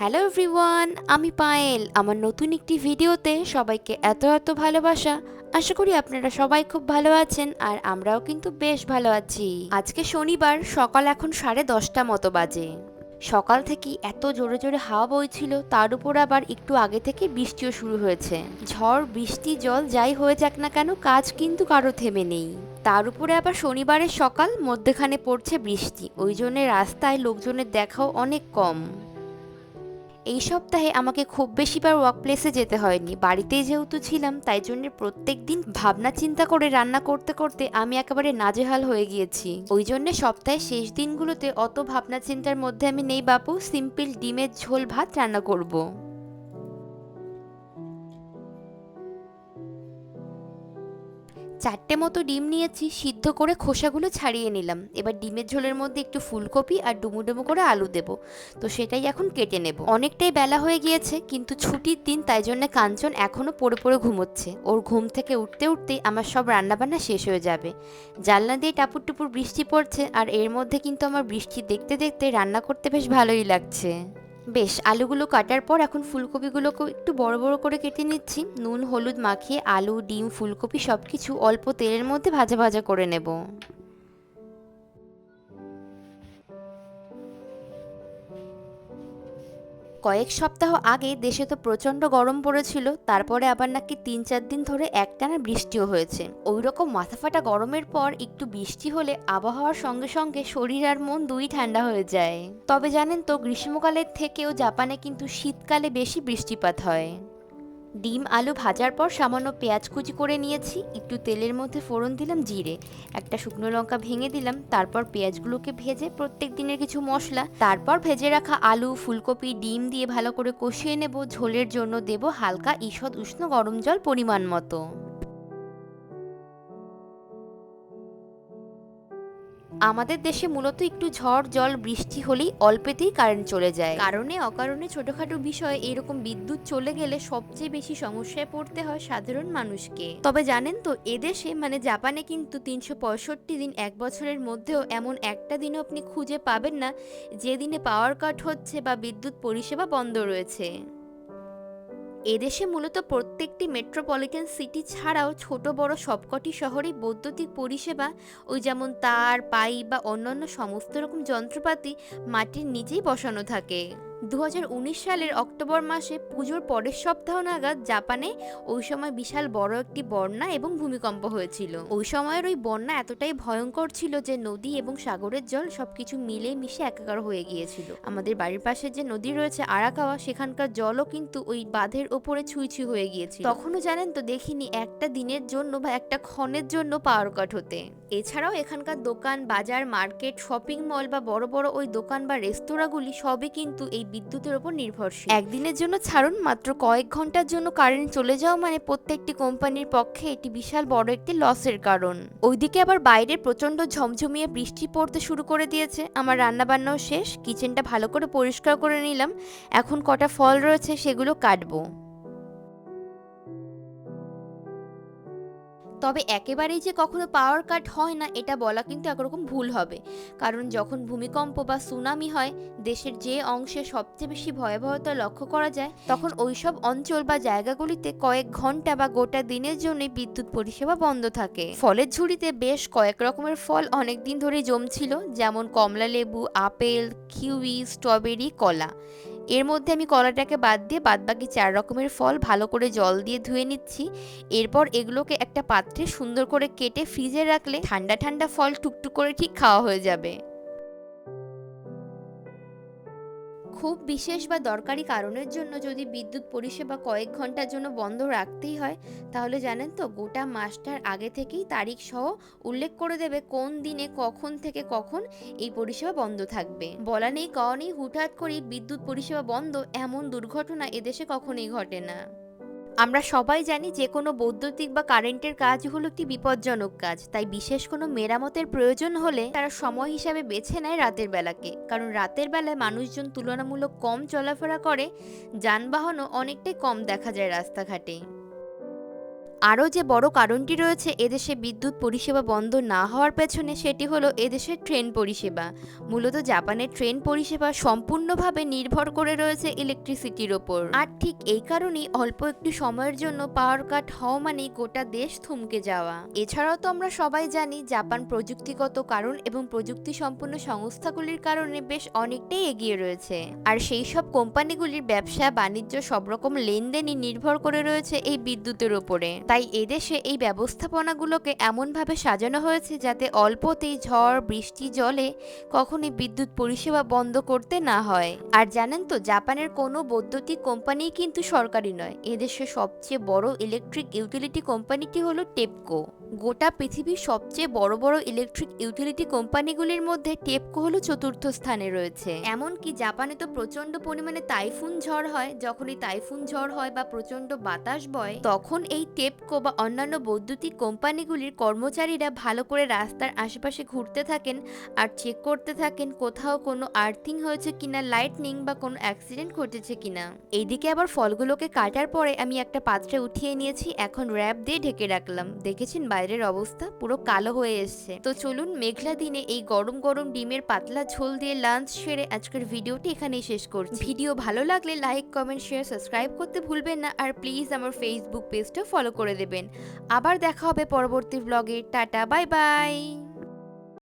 Hello everyone আমি পায়েল। আমার নতুন একটি ভিডিওতে সবাইকে এত এত ভালোবাসা। আশা করি আপনারা সবাই খুব ভালো আছেন আর আমরাও কিন্তু বেশ ভালো আছি। আজকে শনিবার, সকাল এখন সাড়ে দশটা মতো বাজে। সকাল থেকে এত জোরে জোরে হাওয়া বইছিল, তার উপর আবার একটু আগে থেকে বৃষ্টিও শুরু হয়েছে। ঝড়, বৃষ্টি, জল যাই হয়ে যাক না কেন, কাজ কিন্তু কারও থেমে নেই। তার উপরে আবার শনিবারের সকাল, মধ্যেখানে পড়ছে বৃষ্টি। ওই জন্য রাস্তায় লোকজনের দেখাও অনেক কম। এই সপ্তাহে আমাকে খুব বেশিবার ওয়ার্ক প্লেসে যেতে হয়নি। বাড়িতেই যেহেতু ছিলাম, তাই জন্য প্রত্যেক দিন ভাবনা চিন্তা করে রান্না করতে করতে আমি একেবারে নাজেহাল হয়ে গিয়েছি। ওই জন্য সপ্তাহের শেষ দিনগুলোতে অত ভাবনা চিন্তার মধ্যে আমি নেই বাপু। সিম্পল ডিমের ঝোল ভাত রান্না করব। চারটে মতো ডিম নিয়েছি, সিদ্ধ করে খোসাগুলো ছাড়িয়ে নিলাম। এবার ডিমের ঝোলের মধ্যে একটু ফুলকপি আর ডুমু ডুমু করে আলু দেব। তো সেটাই এখন কেটে নেব। অনেকটাই বেলা হয়ে গিয়েছে, কিন্তু ছুটির দিন তাই জন্য কাঞ্চন এখনও পড়ে পড়ে ঘুমোচ্ছে। ওর ঘুম থেকে উঠতে উঠতেই আমার সব রান্নাবান্না শেষ হয়ে যাবে। জানলা দিয়ে টাপুর টুপুর বৃষ্টি পড়ছে, আর এর মধ্যে কিন্তু আমার বৃষ্টি দেখতে দেখতে রান্না করতে বেশ ভালোই লাগছে। বেশ, আলুগুলো কাটার পর এখন ফুলকপিগুলোকে একটু বড় বড় করে কেটে নিচ্ছি। নুন, হলুদ মাখিয়ে আলু, ডিম, ফুলকপি সব কিছু অল্প তেলের মধ্যে ভাজা ভাজা করে নেব। কয়েক সপ্তাহ আগে দেশে তো প্রচণ্ড গরম পড়েছিল, তারপরে আবার নাকি তিন চার দিন ধরে একটানা বৃষ্টিও হয়েছে। ওই রকম মাথাফাটা গরমের পর একটু বৃষ্টি হলে আবহাওয়ার সঙ্গে সঙ্গে শরীর আর মন দুই ঠান্ডা হয়ে যায়। তবে জানেন তো, গ্রীষ্মকালের থেকেও জাপানে কিন্তু শীতকালে বেশি বৃষ্টিপাত হয়। ডিম, আলু ভাজার পর সামান্য পেঁয়াজ কুচি করে নিয়েছি। একটু তেলের মধ্যে ফোড়ন দিলাম, জিরে। একটা শুকনো লঙ্কা ভেঙে দিলাম। তারপর পেঁয়াজগুলোকে ভেজে প্রত্যেক দিনের কিছু মশলা। তারপর ভেজে রাখা আলু, ফুলকপি, ডিম দিয়ে ভালো করে কষিয়ে নেব। ঝোলের জন্য দেব হালকা ঈষৎ উষ্ণ গরম জল পরিমাণ মতো। আমাদের দেশে মূলত একটু ঝড়, জল, বৃষ্টি হলেই অল্পেতেই কারেন্ট চলে যায়। কারণে অকারণে ছোটখাটো বিষয়ে এরকম বিদ্যুৎ চলে গেলে সবচেয়ে বেশি সমস্যায় পড়তে হয় সাধারণ মানুষকে। তবে জানেন তো, এদেশে মানে জাপানে কিন্তু তিনশো পঁয়ষট্টি দিন এক বছরের মধ্যেও এমন একটা দিনও আপনি খুঁজে পাবেন না যে দিনে পাওয়ার কাট হচ্ছে বা বিদ্যুৎ পরিষেবা বন্ধ রয়েছে। এদেশে মূলত প্রত্যেকটি মেট্রোপলিটন সিটি ছাড়াও ছোট বড় সবকটি শহরে বৈদ্যুতিক পরিষেবা ওই যেমন তার, পাইপ বা অন্যান্য সমস্ত রকম যন্ত্রপাতি মাটির নিচেই বসানো থাকে। দু হাজার উনিশ সালের অক্টোবর মাসে পুজোর পরের সপ্তাহ নাগাদ জাপানে ওই সময় বিশাল বড় একটি বন্যা এবং ভূমিকম্প হয়েছিল। ওই সময়ের ওই বন্যা এতটাই ভয়ঙ্কর ছিল যে নদী এবং সাগরের জল সবকিছু মিলে মিশে একাকার হয়ে গিয়েছিল। আমাদের বাড়ির পাশে যে নদী রয়েছে আরাকাওয়া, সেখানকার জলও কিন্তু ওই বাঁধের ওপরে ছুঁই ছুঁই হয়ে গিয়েছিল। তখনও জানেন তো, দেখিনি একটা দিনের জন্য বা একটা ক্ষণের জন্য পাওয়ার কাট হতে। এছাড়াও এখানকার দোকান, বাজার, মার্কেট, শপিং মল বা বড় বড় ওই দোকান বা রেস্তোরাঁগুলি সবই কিন্তু এই বিদ্যুতের ওপর নির্ভরশীল। একদিনের জন্য ছাড়ুন, মাত্র কয়েক ঘণ্টার জন্য কারেন্ট চলে যাওয়া মানে প্রত্যেকটি কোম্পানির পক্ষে এটি বিশাল বড় একটি লসের কারণ। ওইদিকে আবার বাইরে প্রচণ্ড ঝমঝমিয়ে বৃষ্টি পড়তে শুরু করে দিয়েছে। আমার রান্নাবান্নাও শেষ, কিচেনটা ভালো করে পরিষ্কার করে নিলাম। এখন কটা ফল রয়েছে সেগুলো কাটবো। তবে একেবারেই যে কখনো পাওয়ার কাট হয় না, এটা বলা কিন্তু একরকম ভুল হবে। কারণ যখন ভূমিকম্প বা সুনামি হয়, দেশের যে অংশে সবচেয়ে বেশি ভয়াবহতা লক্ষ্য করা যায়, তখন ওইসব অঞ্চল বা জায়গাগুলিতে কয়েক ঘণ্টা বা গোটা দিনের জন্য বিদ্যুৎ পরিষেবা বন্ধ থাকে। ফলের ঝুড়িতে বেশ কয়েক রকমের ফল অনেক দিন ধরেই জমছিল, যেমন কমলা লেবু আপেল, কিউই, স্ট্রবেরি, কলা। এর মধ্যে আমি কলাটাকে বাদ দিয়ে বাদবাকি চার রকমের ফল ভালো করে জল দিয়ে ধুয়ে নিচ্ছি। এরপর এগুলোকে একটা পাত্রে সুন্দর করে কেটে ফ্রিজে রাখলে ঠান্ডা ঠান্ডা ফল টুকটুক করে ঠিক খাওয়া হয়ে যাবে। খুব বিশেষ বা দরকারি কারণের জন্য যদি বিদ্যুৎ পরিষেবা কয়েক ঘণ্টার জন্য বন্ধ রাখতেই হয়, তাহলে জানেন তো গোটা মাসটার আগে থেকেই তারিখ সহ উল্লেখ করে দেবে কোন দিনে কখন থেকে কখন এই পরিষেবা বন্ধ থাকবে। বলা নেই কওয়া নেই, হুটহাট করেই বিদ্যুৎ পরিষেবা বন্ধ এমন দুর্ঘটনা এদেশে কখনোই ঘটে না। আমরা সবাই জানি যে কোনো বৈদ্যুতিক বা কারেন্টের কাজ হলো একটি বিপজ্জনক কাজ। তাই বিশেষ কোনো মেরামতের প্রয়োজন হলে তারা সময় হিসাবে বেছে নেয় রাতের বেলাকে। কারণ রাতের বেলায় মানুষজন তুলনামূলক কম চলাফেরা করে, যানবাহনও অনেকটাই কম দেখা যায় রাস্তাঘাটে। আরও যে বড় কারণটি রয়েছে এদেশে বিদ্যুৎ পরিষেবা বন্ধ না হওয়ার পেছনে সেটি হলো এদেশের ট্রেন পরিষেবা। মূলত জাপানের ট্রেন পরিষেবা সম্পূর্ণভাবে নির্ভর করে রয়েছে ইলেকট্রিসিটির ওপর। আর ঠিক এই কারণেই অল্প একটু সময়ের জন্য পাওয়ার কাট হওয়া মানেই গোটা দেশ থমকে যাওয়া। এছাড়াও তো আমরা সবাই জানি জাপান প্রযুক্তিগত কারণ এবং প্রযুক্তি সম্পন্ন সংস্থাগুলির কারণে বেশ অনেকটাই এগিয়ে রয়েছে। আর সেই সব কোম্পানিগুলির ব্যবসা, বাণিজ্য সব রকম লেনদেনই নির্ভর করে রয়েছে এই বিদ্যুতের ওপরে। তাই এদেশে এই ব্যবস্থাপনাগুলোকে এমনভাবে সাজানো হয়েছে যাতে অল্পতেই ঝড়, বৃষ্টি, জলে কখনই বিদ্যুৎ পরিষেবা বন্ধ করতে না হয়। আর জানেন তো, জাপানের কোনো বৈদ্যুতিক কোম্পানি কিন্তু সরকারি নয়। এদেশে সবচেয়ে বড় ইলেকট্রিক ইউটিলিটি কোম্পানিটি হলো টেপকো। গোটা পৃথিবীর সবচেয়ে বড় বড় ইলেকট্রিক ইউটিলিটি কোম্পানিগুলির মধ্যে টেপকো হলো চতুর্থ স্থানে রয়েছে। এমনকি জাপানে তো প্রচণ্ড পরিমাণে তাইফুন ঝড় হয়, যখনই তাইফুন ঝড় হয় বা প্রচণ্ড বাতাস বয়, তখন এই টেপকো বা অন্যান্য বৈদ্যুতিক কোম্পানিগুলির কর্মচারীরা ভালো করে রাস্তার আশেপাশে ঘুরতে থাকেন আর চেক করতে থাকেন কোথাও কোনো আর্থিং হয়েছে কিনা লাইটনিং বা কোনো অ্যাক্সিডেন্ট ঘটেছে কিনা। এইদিকে আবার ফলগুলোকে কাটার পরে আমি একটা পাত্রে উঠিয়ে নিয়েছি, এখন র্যাপ দিয়ে ঢেকে রাখলাম। দেখেছেন বাইরের অবস্থা পুরো কালো হয়ে এসছে। তো চলুন মেঘলা দিনে এই গরম গরম ডিমের পাতলা ঝোল দিয়ে লাঞ্চ সেরে আজকের ভিডিওটি এখানেই শেষ করছি। ভিডিও ভালো লাগলে লাইক কমেন্ট শেয়ার সাবস্ক্রাইব করতে ভুলবেন না আর প্লিজ আমার ফেসবুক পেজটা ফলো করে দেবেন। আবার দেখা হবে পরবর্তী ব্লগে টাটা বাই বাই